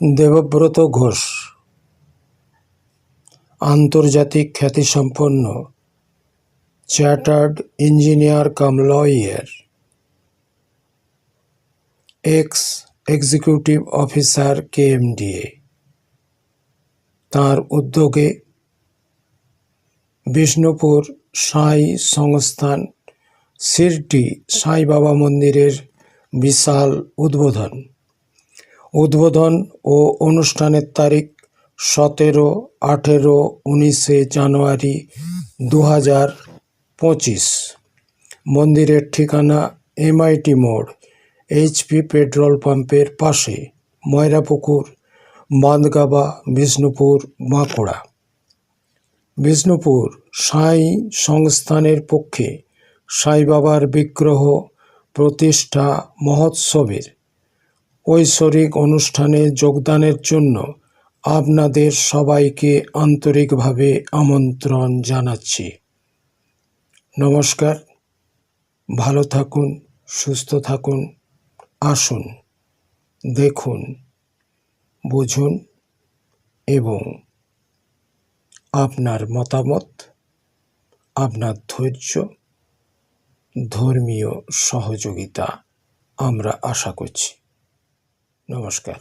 দেবব্রত ঘোষ। আন্তর্জাতিক খ্যাতিসম্পন্ন chartered engineer cum lawyer. Ex executive officer K M KMDA. তার উদ্যোগে বিষ্ণুপুর সাই সংস্থান শিরটি সাই বাবা মন্দিরের বিশাল উদ্বোধন। উদ্বোধন ও অনুষ্ঠানের তারিখ সতেরো, আঠেরো, উনিশে জানুয়ারি দু হাজার পঁচিশ। মন্দিরের ঠিকানা এমআইটি মোড়, এইচপি পেট্রোল পাম্পের পাশে, ময়রাপুকুর, বাঁধগাবা, বিষ্ণুপুর, বাঁকুড়া। বিষ্ণুপুর সাই সংস্থানের পক্ষে সাই বাবার বিগ্রহ প্রতিষ্ঠা মহোৎসবের ঐশ্বরিক অনুষ্ঠানে যোগদানের জন্য আপনাদের সবাইকে আন্তরিকভাবে আমন্ত্রণ জানাচ্ছি। নমস্কার। ভালো থাকুন, সুস্থ থাকুন, আসুন, দেখুন, বুঝুন এবং আপনার মতামত, আপনার ধৈর্য, ধর্মীয় সহযোগিতা আমরা আশা করছি। নমস্কার।